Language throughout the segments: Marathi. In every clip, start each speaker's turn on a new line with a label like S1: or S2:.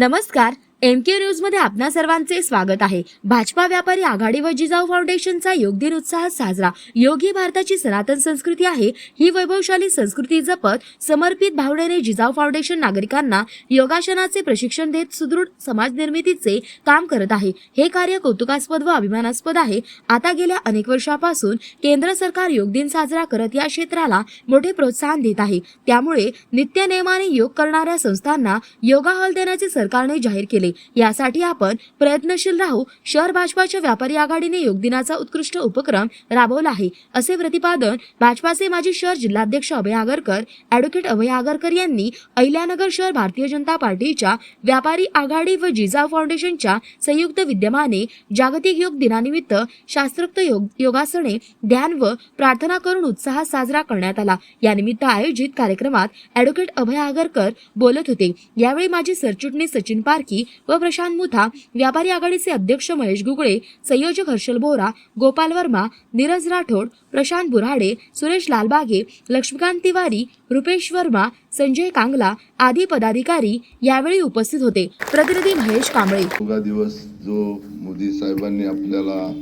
S1: नमस्कार. एम के न्यूजमध्ये आपणा सर्वांचे स्वागत आहे. भाजपा व्यापारी आघाडी व जिजाऊ फाउंडेशनचा योग दिन उत्साहात साजरा. योग ही भारताची सनातन संस्कृती आहे. ही वैभवशाली संस्कृती जपत समर्पित भावनेने जिजाऊ फाउंडेशन नागरिकांना योगासनाचे प्रशिक्षण देत सुदृढ समाज निर्मितीचे काम करत आहे. हे कार्य कौतुकास्पद व अभिमानास्पद आहे. आता गेल्या अनेक वर्षापासून केंद्र सरकार योग दिन साजरा करत या क्षेत्राला मोठे प्रोत्साहन देत आहे. त्यामुळे नित्य नियमाने योग करणाऱ्या संस्थांना योगा हॉल देण्याचे सरकारने जाहीर केले. यासाठी आपण प्रयत्नशील राहू शहर भाजपाच्या व्यापारी आघाडीने योग दिनाचा उत्कृष्ट उपक्रम राबवला आहे असे प्रतिपादन भाजपाचे माजी शहर जिल्हाध्यक्ष अभय आगरकर ॲडव्होकेट अभय आगरकर यांनी अहिल्यानगर शहर भारतीय जनता पार्टीच्या व्यापारी आघाडी व जिजाऊ फाउंडेशनच्या संयुक्त विद्यमाने जागतिक योग दिनानिमित्त शास्त्रोक्त योग योगासने ध्यान व प्रार्थना करून उत्साहात साजरा करण्यात आला. यानिमित्त आयोजित कार्यक्रमात ॲडव्होकेट अभय आगरकर बोलत होते. यावेळी माजी सरचिटणीस सचिन पारकी व प्रशांत मुथा व्यापारी आघाडीचे अध्यक्ष महेश गुगळे संयोजक हर्षल बोरा गोपाल वर्मा नीरज राठोड प्रशांत बुराडे सुरेश लालबागे लक्ष्मीकांत तिवारी रुपेश वर्मा संजय कांगला आदी पदाधिकारी यावेळी उपस्थित होते. प्रतिनिधी महेश कांबळे.
S2: योगा दिवस जो मोदी साहेबांनी आपल्याला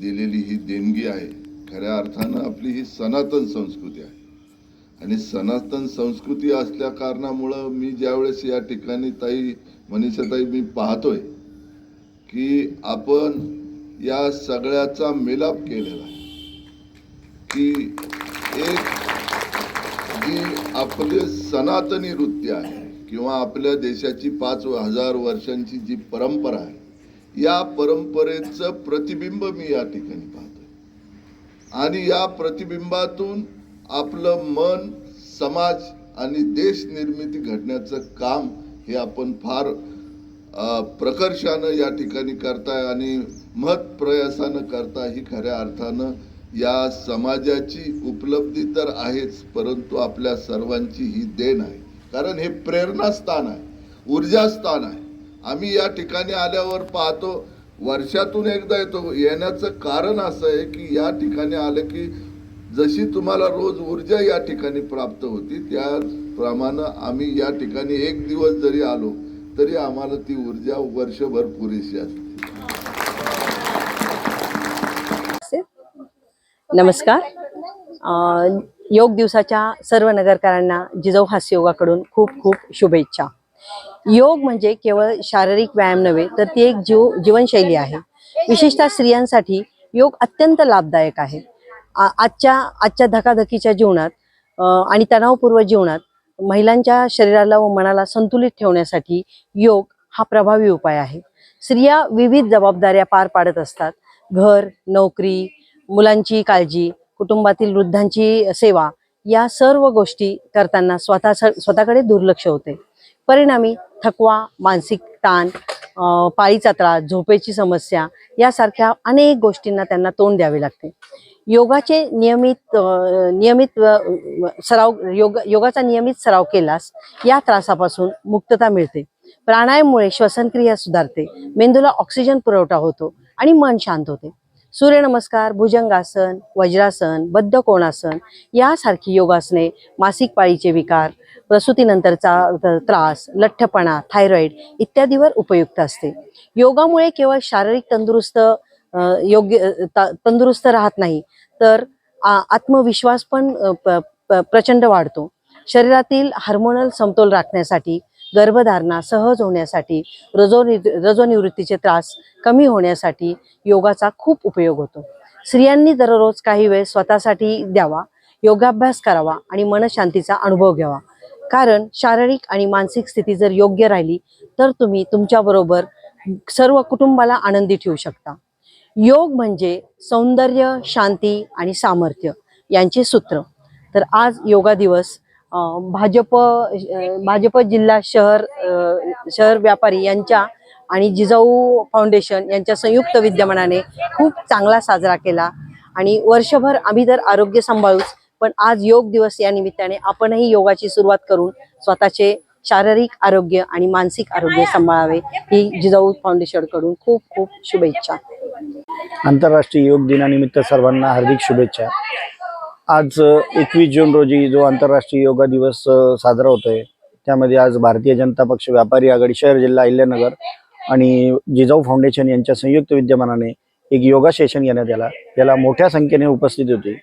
S2: दिलेली ही देणगी आहे खऱ्या अर्थानं आपली ही सनातन संस्कृती आहे. आणि सनातन संस्कृती असल्या कारणामुळं मी ज्यावेळेस या ठिकाणी ताई मनीषाताई मी पाहतोय की आपण या सगळ्याचा मिलाप केलेला आहे. की एक जी आपले सनातनी नृत्य आहे किंवा आपल्या देशाची पाच हजार वर्षांची जी परंपरा आहे या परंपरेचं प्रतिबिंब मी या ठिकाणी पाहतोय. आणि या प्रतिबिंबातून आपलं मन समाज आणि देश निर्मिती घडण्याचं काम हे आपण फार प्रकर्षानं या ठिकाणी करताय आणि मत प्रयासानं करता ही खऱ्या अर्थानं या समाजाची उपलब्धी तर आहेच परंतु आपल्या सर्वांची ही देण आहे. कारण हे प्रेरणास्थान आहे ऊर्जास्थान आहे. आम्ही या ठिकाणी आल्यावर पाहतो वर्षातून एकदा येतो. येण्याचं कारण असं आहे की या ठिकाणी आलं की जशी तुम्हाला रोज ऊर्जा या ठिकाणी प्राप्त होती त्याप्रमाणे आम्ही या ठिकाणी एक दिवस जरी आलो तरी आम्हाला ती ऊर्जा वर्षभर पुरेशी असते.
S3: नमस्कार. योग दिवसाच्या सर्व नगरकरांना जिजाऊ हास्य योगाकडून खूप खूप शुभेच्छा. योग म्हणजे केवळ शारीरिक व्यायाम नव्हे तर ती एक जीव जीवनशैली आहे. विशेषतः स्त्रियांसाठी योग अत्यंत लाभदायक आहे. आजच्या आजच्या धकाधकीच्या जीवनात आणि तणावपूर्व जीवनात महिलांच्या शरीराला व मनाला संतुलित ठेवण्यासाठी योग हा प्रभावी उपाय आहे. स्त्रिया विविध जबाबदाऱ्या पार पाडत असतात. घर नोकरी मुलांची काळजी कुटुंबातील वृद्धांची सेवा या सर्व गोष्टी करताना स्वतः स्वतःकडे दुर्लक्ष होते. परिणामी थकवा मानसिक ताण अं, पाळीचा त्रास झोपेची समस्या यासारख्या अनेक गोष्टींना त्यांना तोंड द्यावे लागते. योगाचे नियमित नियमित सराव योग योगाचा नियमित सराव केल्यास या त्रासापासून मुक्तता मिळते. प्राणायाममुळे श्वसनक्रिया सुधारते मेंदूला ऑक्सिजन पुरवठा होतो आणि मन शांत होते. सूर्यनमस्कार भुजंगासन वज्रासन बद्ध कोणासन यासारखी योगासने मासिक पाळीचे विकार प्रसूतीनंतरचा त्रास लठ्ठपणा थायरॉईड इत्यादीवर उपयुक्त असते. योगामुळे केवळ शारीरिक तंदुरुस्त योग्य त- तंदुरुस्त राहत नाही तर आत्मविश्वास पण प- प्रचंड वाढतो. शरीरातील हार्मोनल समतोल राखण्यासाठी गर्भधारणा सहज होण्यासाठी रजोनि रजोनिवृत्तीचे त्रास कमी होण्यासाठी योगाचा खूप उपयोग होतो. स्त्रियांनी दररोज काही वेळ स्वतःसाठी द्यावा योगाभ्यास करावा आणि मनशांतीचा अनुभव घ्यावा. कारण शारीरिक आणि मानसिक स्थिती जर योग्य राहिली तर तुम्ही तुमच्याबरोबर सर्व कुटुंबाला आनंदी ठेवू शकता. योग म्हणजे सौंदर्य शांती आणि सामर्थ्य यांचे सूत्र. तर आज योगा दिवस भाजप भाजप जिल्हा शहर शहर व्यापारी यांच्या आणि जिजाऊ फाउंडेशन यांच्या संयुक्त विद्यमानाने खूप चांगला साजरा केला. आणि वर्षभर आम्ही तर आरोग्य सांभाळूच पण आज योग दिवस या निमित्ताने आपणही योगाची सुरुवात करून स्वतःचे शारीरिक आरोग्य आणि मानसिक आरोग्य सांभाळावे ही जिजाऊ फाउंडेशनकडून खूप खूप शुभेच्छा.
S4: आंतरराष्ट्रीय योग दिनानिमित्त सर्वांना हार्दिक शुभेच्छा. आज एकवीस जून रोजी जो आंतरराष्ट्रीय योगा दिवस साजरा होतोय त्यामध्ये आज भारतीय जनता पक्ष व्यापारी आघाडी शहर जिल्हा अहिल्यानगर आणि जिजाऊ फाउंडेशन यांच्या संयुक्त विद्यमानाने एक योगा सेशन घेण्यात आला. याला मोठ्या संख्येने उपस्थित होती.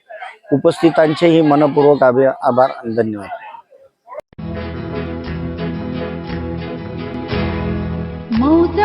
S4: उपस्थितांचेही मनपूर्वक आभे- आभार धन्यवाद.
S5: मौज